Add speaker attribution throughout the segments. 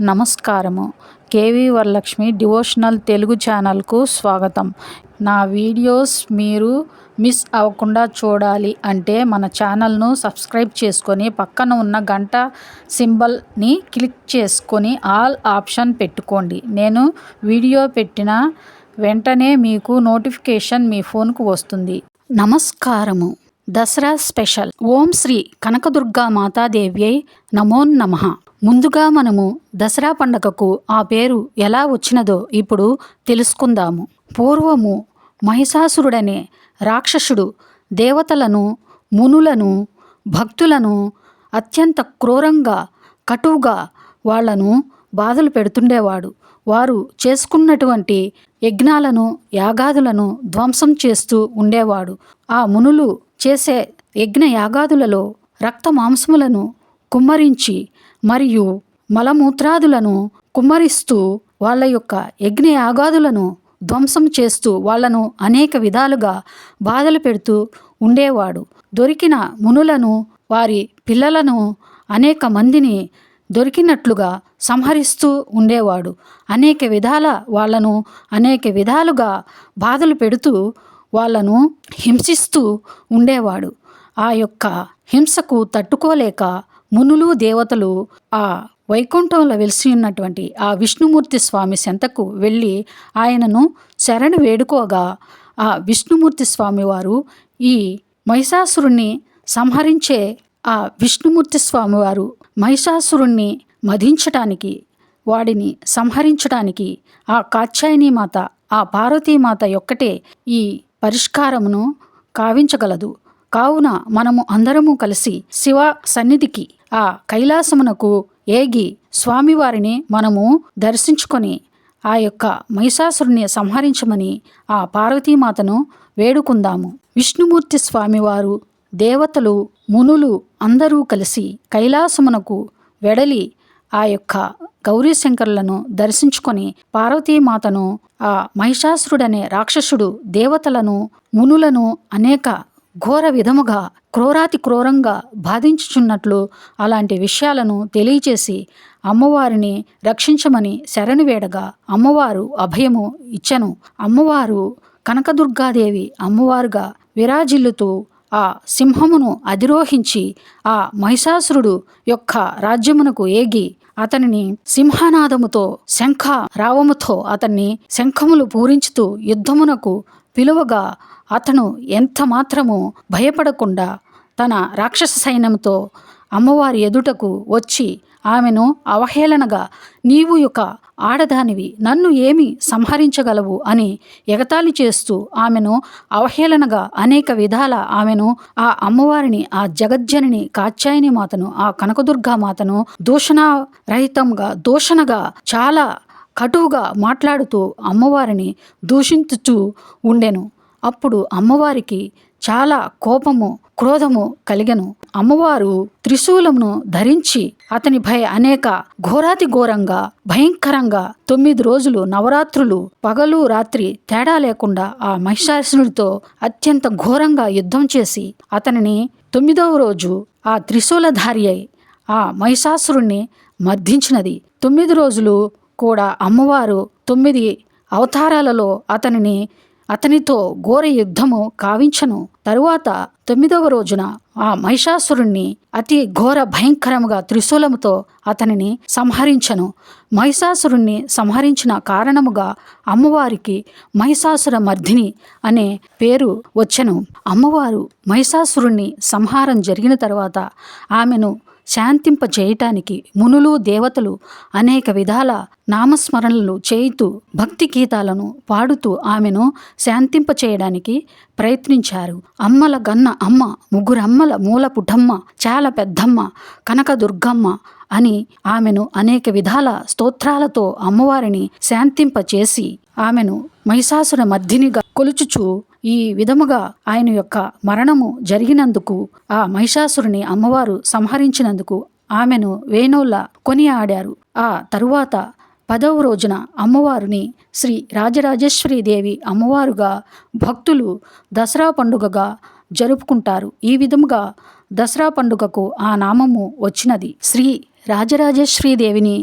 Speaker 1: నమస్కారము. KV Varalakshmi devotional Telugu ఛానల్కు స్వాగతం. నా వీడియోస్ మీరు మిస్ అవ్వకుండా చూడాలి అంటే మన ఛానల్ను సబ్స్క్రైబ్ చేసుకొని పక్కన ఉన్న గంట సింబల్ని క్లిక్ చేసుకొని ఆల్ ఆప్షన్ పెట్టుకోండి. నేను వీడియో పెట్టిన వెంటనే మీకు నోటిఫికేషన్ మీ ఫోన్కు వస్తుంది. నమస్కారము. దసరా స్పెషల్. ఓం శ్రీ కనకదుర్గా మాతాదేవ్యై నమో నమః. ముందుగా మనము దసరా పండగకు ఆ పేరు ఎలా వచ్చినదో ఇప్పుడు తెలుసుకుందాము. పూర్వము మహిషాసురుడనే రాక్షసుడు దేవతలను మునులను భక్తులను అత్యంత క్రూరంగా కటువుగా వాళ్ళను బాధలు పెడుతుండేవాడు. వారు చేసుకున్నటువంటి యజ్ఞాలను యాగాదులను ధ్వంసం చేస్తూ ఉండేవాడు. ఆ మునులు చేసే యజ్ఞ యాగాదులలో రక్త మాంసములను కుమ్మరించి మరియు మలమూత్రాదులను కుమ్మరిస్తూ వాళ్ళ యొక్క యజ్ఞ యాగాదులను ధ్వంసం చేస్తూ వాళ్ళను అనేక విధాలుగా బాధలు పెడుతూ ఉండేవాడు. దొరికిన మునులను వారి పిల్లలను అనేక మందిని దొరికినట్లుగా సంహరిస్తూ ఉండేవాడు. అనేక విధాల వాళ్ళను అనేక విధాలుగా బాధలు పెడుతూ వాళ్ళను హింసిస్తూ ఉండేవాడు. ఆ యొక్క హింసకు తట్టుకోలేక మునులు దేవతలు ఆ వైకుంఠంలో వెలిసి ఉన్నటువంటి ఆ విష్ణుమూర్తి స్వామి సెంతకు వెళ్ళి ఆయనను శరణు వేడుకోగా ఆ విష్ణుమూర్తి స్వామి వారు ఈ మహిషాసురుణ్ణి సంహరించే ఆ విష్ణుమూర్తి స్వామివారు మహిషాసురుణ్ణి మధించటానికి వాడిని సంహరించటానికి ఆ కాత్యాయని మాత ఆ పార్వతీమాత యొక్కటే ఈ పరిష్కారమును కావించగలదు. కావున మనము అందరము కలిసి శివ సన్నిధికి ఆ కైలాసమునకు ఏగి స్వామివారిని మనము దర్శించుకొని ఆ యొక్క మహిషాసురుని సంహరించమని ఆ పార్వతీమాతను వేడుకుందాము. విష్ణుమూర్తి స్వామివారు దేవతలు మునులు అందరూ కలిసి కైలాసమునకు వెడలి ఆ యొక్క గౌరీశంకరులను దర్శించుకొని పార్వతీమాతను ఆ మహిషాసురుడనే రాక్షసుడు దేవతలను మునులను అనేక ఘోర విధముగా క్రూరాతి క్రూరంగా బాధించుచున్నట్లు అలాంటి విషయాలను తెలియచేసి అమ్మవారిని రక్షించమని శరణు వేడగా అమ్మవారు అభయము ఇచ్చను. అమ్మవారు కనకదుర్గాదేవి అమ్మవారుగా విరాజిల్లుతూ ఆ సింహమును అధిరోహించి ఆ మహిషాసురుడు యొక్క రాజ్యమునకు ఏగి అతనిని సింహనాదముతో శంఖ రావముతో అతన్ని శంఖములు పూరించుతూ యుద్ధమునకు పిలువగా అతను ఎంత మాత్రము భయపడకుండా తన రాక్షస సైన్యంతో అమ్మవారి ఎదుటకు వచ్చి ఆమెను అవహేళనగా నీవు యొక్క ఆడదానివి నన్ను ఏమి సంహరించగలవు అని ఎగతాళి చేస్తూ ఆమెను అవహేళనగా అనేక విధాల ఆమెను ఆ అమ్మవారిని ఆ జగజ్జనిని కాత్యాయని మాతను ఆ కనకదుర్గా మాతను దూషణరహితంగా దూషణగా చాలా కటువుగా మాట్లాడుతూ అమ్మవారిని దూషించుతూ ఉండెను. అప్పుడు అమ్మవారికి చాలా కోపము క్రోధము కలిగను. అమ్మవారు త్రిశూలమును ధరించి అతని భయ అనేక ఘోరాతి ఘోరంగా భయంకరంగా తొమ్మిది రోజులు నవరాత్రులు పగలు రాత్రి తేడా లేకుండా ఆ మహిషాసురుడితో అత్యంత ఘోరంగా యుద్ధం చేసి అతనిని తొమ్మిదవ రోజు ఆ త్రిశూలధారి అయి ఆ మహిషాసురుణ్ణి మర్దించినది తొమ్మిది రోజులు కూడా అమ్మవారు తొమ్మిది అవతారాలలో అతనిని అతనితో ఘోర యుద్ధము కావించను. తరువాత తొమ్మిదవ రోజున ఆ మహిషాసురుణ్ణి అతి ఘోర భయంకరముగా త్రిశూలముతో అతనిని సంహరించను. మహిషాసురుణ్ణి సంహరించిన కారణముగా అమ్మవారికి మహిషాసుర మర్ధిని అనే పేరు వచ్చెను. అమ్మవారు మహిషాసురుణ్ణి సంహారం జరిగిన తర్వాత ఆమెను శాంతింపజేయటానికి మునులు దేవతలు అనేక విధాల నామస్మరణలు చేయుతూ భక్తి గీతాలను పాడుతూ ఆమెను శాంతింపచేయడానికి ప్రయత్నించారు. అమ్మల గన్న అమ్మ ముగ్గురమ్మల మూల పుటమ్మ చాలా పెద్దమ్మ కనకదుర్గమ్మ అని ఆమెను అనేక విధాల స్తోత్రాలతో అమ్మవారిని శాంతింపచేసి ఆమెను మహిషాసుర మధ్యనిగా కొలుచుచూ ఈ విధముగా ఆయన యొక్క మరణము జరిగినందుకు ఆ మహిషాసురుని అమ్మవారు సంహరించినందుకు ఆమెను వేణోళ్ళ కొని ఆడారు ఆ తరువాత పదవ రోజున అమ్మవారిని శ్రీ రాజరాజేశ్వరి దేవి అమ్మవారుగా భక్తులు దసరా పండుగగా జరుపుకుంటారు. ఈ విధముగా దసరా పండుగకు ఆ నామము వచ్చినది. శ్రీ రాజరాజేశ్వరీదేవిని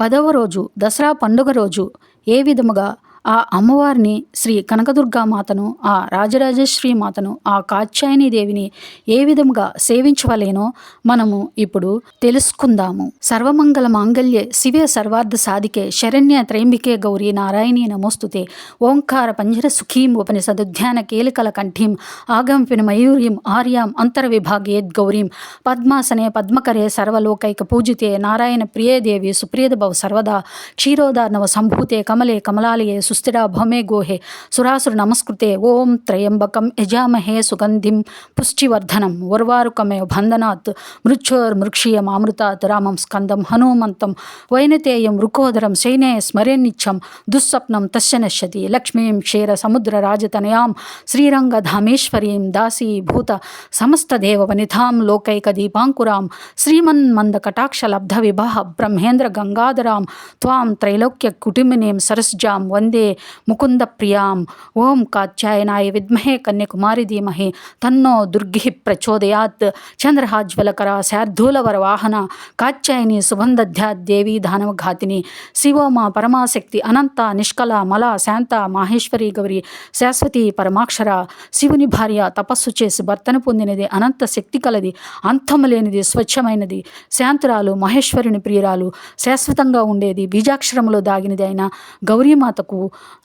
Speaker 1: పదవ రోజు దసరా పండుగ రోజు ఏ విధముగా ఆ అమ్మవారిని శ్రీ కనకదుర్గామాతను ఆ రాజరాజేశ్వరి మాతను ఆ కాత్యాయని దేవిని ఏ విధముగా సేవించవలేనో మనము ఇప్పుడు తెలుసుకుందాము. సర్వమంగళ మాంగళ్యే శివే సర్వార్థ సాధికే శరణ్య త్రైంబికే గౌరీ నారాయణీ నమోస్తుతే. ఓంకార పంజర సుఖీం ఉపనిషదుధ్యాన కేలికల కంఠీం ఆగంపిన మయూరీం ఆర్యాం అంతర్విభాగేద్ గౌరీం. పద్మాసనే పద్మకరే సర్వలోకైక పూజితే నారాయణ ప్రియే దేవి సుప్రియద భవ సర్వదా. క్షీరోదార్ణవ సంభూతే కమలే కమలాలయే సుస్థిర భమే గోహే. సురాసుర నమస్కృతే. ఓం త్రయంబకం యజామహే సుగంధిం పుష్టివర్ధనం. ఉర్వారుకమే బంధనాత్. మృక్షోర్మృక్షీయం అమృతాత్. రామం స్కందం హనుమంతం. వైనతేయం రుకోదరం శైనే స్మరేన్నిచ్చం. దుస్వప్నం తస్య నశ్యతి. లక్ష్మీం క్షీర సముద్ర రాజతనయాం. శ్రీరంగధామేశ్వరీం దాసీభూత సమస్తదేవ వనితాం లోకైక దీపాంకురాం శ్రీమన్మంద కటాక్షలబ్ధ విభాహ బ్రహ్మేంద్ర గంగాధరాం. త్వాం త్రైలోక్య కుటుంబినీం సరస్జాం వందే ముకుంద ప్రియాం ఓం కాత్యాయనాయ విద్మహే కన్యకుమారి ధీమహే తన్నో దుర్గి ప్రచోదయాత్ చంద్రహాజ్వలకర శార్ధూలవర వాహన కాత్యాయని సుగంధధ్యాదేవి దానవఘాతిని శివోమ పరమాశక్తి అనంత నిష్కల మల శాంత మాహేశ్వరి గౌరి శాశ్వతి పరమాక్షర శివుని భార్య తపస్సు చేసి భర్తను పొందినది అనంత శక్తి కలది అంతము లేనిది స్వచ్ఛమైనది శాంతురాలు మహేశ్వరుని ప్రియురాలు శాశ్వతంగా ఉండేది బీజాక్షరములో దాగినది అయిన గౌరీమాతకు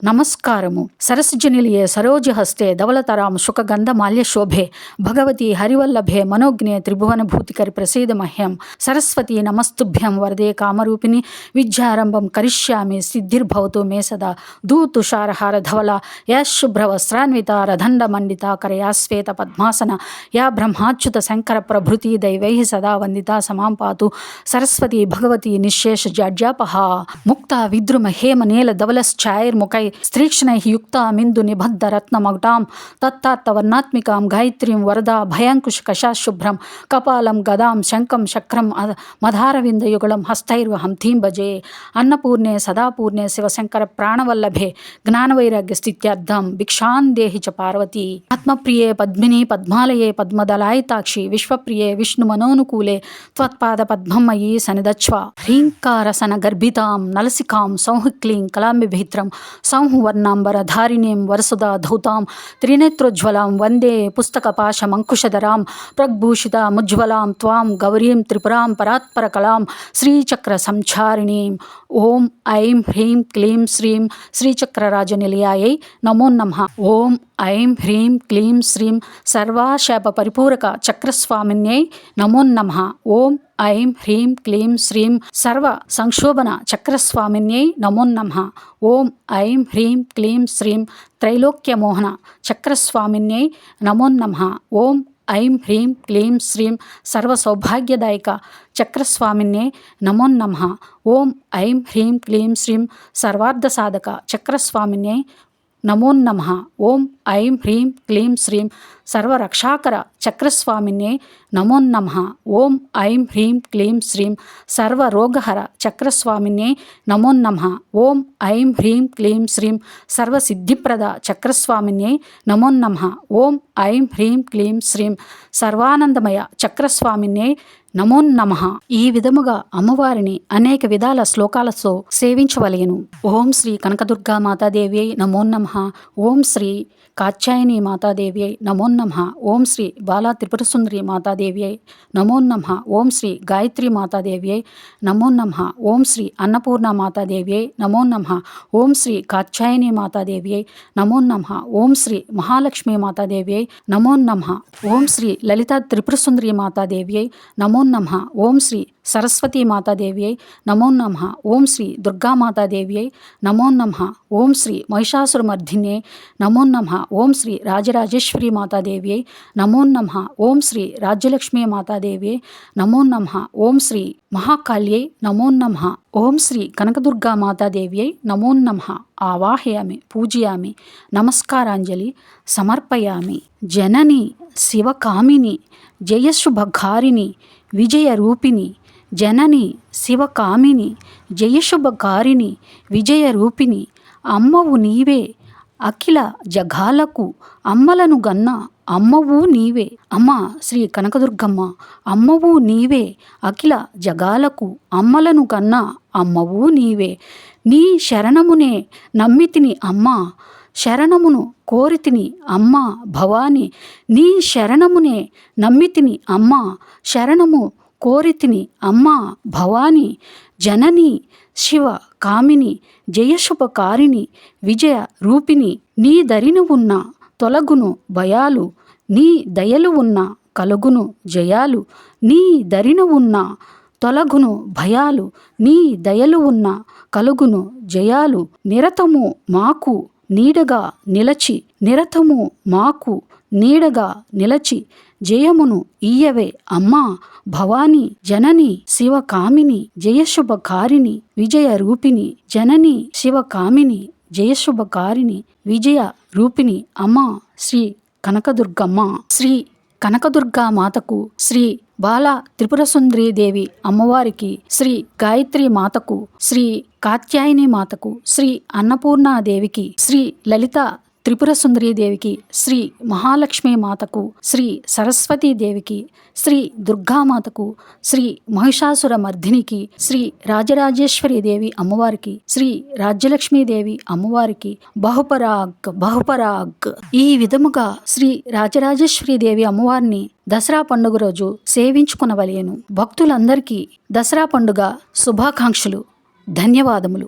Speaker 1: నమస్కారము సరస్జనిలియే సరోజ హస్తే ధవలతరాం సుఖగంధ మాల్య శోభే భగవతి హరివల్లభే మనోజ్ఞే త్రిభువన భూతికరి ప్రసీద మహ్యం సరస్వతి నమస్తుభ్యం వరదే కామరూపిణి విద్యారంభం కరిష్యామి సిద్ధిర్భవతు మే సదా దూతుషారహార ధవల యా శుభ్ర వస్త్రాన్విత రదండ మండిత కరయా శ్వేత పద్మాసన యా బ్రహ్మాచ్యుత శంకర ప్రభృతి దైవై సదా వందిత సమాం పాతు సరస్వతి భగవతి నిశేష జాడ్యాపహ ముక్త విద్రుమ హేమ నీల मुखै स्त्रीक्ष्णैः युक्तामिन्दु निबद्ध रत्नमगुटां तत्तात्तवर्णात्मिकां गायत्रीं वरदा भयाङ्कुशकशाशुभ्रं कपालं गदां शङ्खं शक्रं मधारविन्दयुगलं हस्तैर्वहं थीं भजे अन्नपूर्णे सदापूर्णे शिवशङ्करप्राणवल्लभे ज्ञानवैराग्यस्थित्यर्धं भिक्षां देहि च पार्वती आत्मप्रिये पद्मिनी पद्मालये पद्मदलायिताक्षि विश्वप्रिये विष्णुमनोनुकूले त्वत्पादपद्मयी सनिदच्छ्व ह्रीङ्कारसनगर्भितां नलसिकां संहुक्लीं कलाम्बिभित्रम् ధారిణీం వరసుదా ధౌతాం త్రినేత్రోజ్వలాం వందే పుస్తకపాశమంకుశధరాం ప్రగ్భూషితాముజ్వలాం త్వాం గౌరీం త్రిపురాం పరాత్పర కళాం శ్రీచక్ర సంచారిణీం ఓం ఐం హ్రీం క్లీం శ్రీం శ్రీచక్రరాజనిలయాయై నమో నమః ఓం ఐం హ్రీం క్లీం శ్రీం సర్వాశాప పరిపూరక చక్రస్వామిన్యై నమో నమః ఓం ఐం హ్రీం క్లీం శ్రీం సర్వ సంక్షోభన చక్రస్వామిన్యై నమోన్నమ ఓం ఐం హ్రీం క్లీం శ్రీం త్రైలోక్యమోహన చక్రస్వామిన్యై నమోన్నమ ఓం ఐం హ్రీం క్లీం శ్రీం సర్వ సౌభాగ్యదాయక చక్రస్వామిన్యే నమోన్నమ ఓం ఐం హ్రీం క్లీం శ్రీం సర్వార్థ సాధక చక్రస్వామిన్యే నమోన్నమ ఓం ఐం హ్రీం క్లీం శ్రీం సర్వరక్షాకర చక్రస్వామినే నమోన్నమ ఓం ఐం హ్రీం క్లీం శ్రీం సర్వరోగహర చక్రస్వామినే నమోన్నమ ఓం ఐం హ్రీం క్లీం శ్రీం సర్వసిద్ధిప్రద చక్రస్వామినే నమోన్నమ ఓం ఐం హ్రీం క్లీం శ్రీం సర్వానందమయ చక్రస్వామినే నమోన్నమ నమః. ఈ విధముగా అమ్మవారిని అనేక విధాల శ్లోకాలతో సేవించవలేను. ఓం శ్రీ కనకదుర్గా మాతాదేవి నమో నమః. ఓం శ్రీ కాత్యాయని మాతాదేవి నమో నమః. ఓం శ్రీ బాలా త్రిపురసుందరి మాతాదేవి నమో నమః. ఓం శ్రీ గాయత్రి మాతాదేవి నమో నమః. ఓం శ్రీ అన్నపూర్ణ మాతాదేవి నమో నమః. ఓం శ్రీ కాత్యాయని మాతాదేవి నమో నమః. ఓం శ్రీ మహాలక్ష్మి మాతాదేవి నమో నమః. ఓం శ్రీ లలిత త్రిపురసుందరి మాతాదేవి నమో నమ. ఓం శ్రీ సరస్వతీ మాతాదేవ్యై నమో నమ. ఓం శ్రీ దుర్గామాతాదేవ్యై నమో నమ. ఓం శ్రీ మహిషాసురమర్ధిన్యై నమో నమ. ఓం శ్రీ రాజరాజేశ్వరి మాతాదేవ్యై నమో నమ. ఓం శ్రీ రాజ్యలక్ష్మీ మాతాదేవ్యై నమో నమ. ఓం శ్రీ మహాకాళ్యై నమో నమ. ఓం శ్రీ కనకదుర్గా మాతాదేవ్యై నమో నమ. ఆవాహయామి పూజయామి నమస్కారాంజలి సమర్పయామి. జనని శివకామిని జయశుభకారిణి విజయరూపిణి జనని శివకామిని జయశుభకారిణి విజయరూపిణి అమ్మవు నీవే. అఖిల జగాలకు అమ్మలను గన్న అమ్మవు నీవే. అమ్మ శ్రీ కనకదుర్గమ్మ అమ్మవు నీవే. అఖిల జగాలకు అమ్మలను కన్న అమ్మవు నీవే. నీ శరణమునే నమ్మితిని అమ్మ శరణమును కోరితిని అమ్మ భవాని. నీ శరణమునే నమ్మితిని అమ్మ శరణము కోరితిని అమ్మ భవాని జనని శివ కామిని జయశుభకారిణి విజయ రూపిణి నీ దరిని ఉన్న తొలగును భయాలు నీ దయలు ఉన్న కలుగును జయాలు నీ దరిన ఉన్న తొలగును భయాలు నీ దయలు ఉన్న కలుగును జయాలు. నిరతము మాకు నీడగా నిలచి నిరతము మాకు నీడగా నిలచి జయమును ఈయవే అమ్మా భవాని జనని శివకామిని జయశుభకారిణి విజయ రూపిణి జనని శివకామిని జయశుభకారిణి విజయ రూపిణి అమ్మ శ్రీ కనకదుర్గమ్మ శ్రీ కనకదుర్గా మాతకు శ్రీ బాల త్రిపురసుందరీ దేవి అమ్మవారికి శ్రీ గాయత్రి మాతకు శ్రీ కాత్యాయని మాతకు శ్రీ అన్నపూర్ణాదేవికి శ్రీ లలిత త్రిపుర దేవికి శ్రీ మహాలక్ష్మీ మాతకు శ్రీ సరస్వతీ దేవికి శ్రీ దుర్గామాతకు శ్రీ మహిషాసుర మర్ధినికి శ్రీ రాజరాజేశ్వరి దేవి అమ్మవారికి శ్రీ రాజ్యలక్ష్మీదేవి అమ్మవారికి బహుపరాగ్ బహుపరాగ్. ఈ విధముగా శ్రీ రాజరాజేశ్వరి దేవి అమ్మవారిని దసరా పండుగ రోజు సేవించుకునవలేను. భక్తులందరికీ దసరా పండుగ శుభాకాంక్షలు ధన్యవాదములు.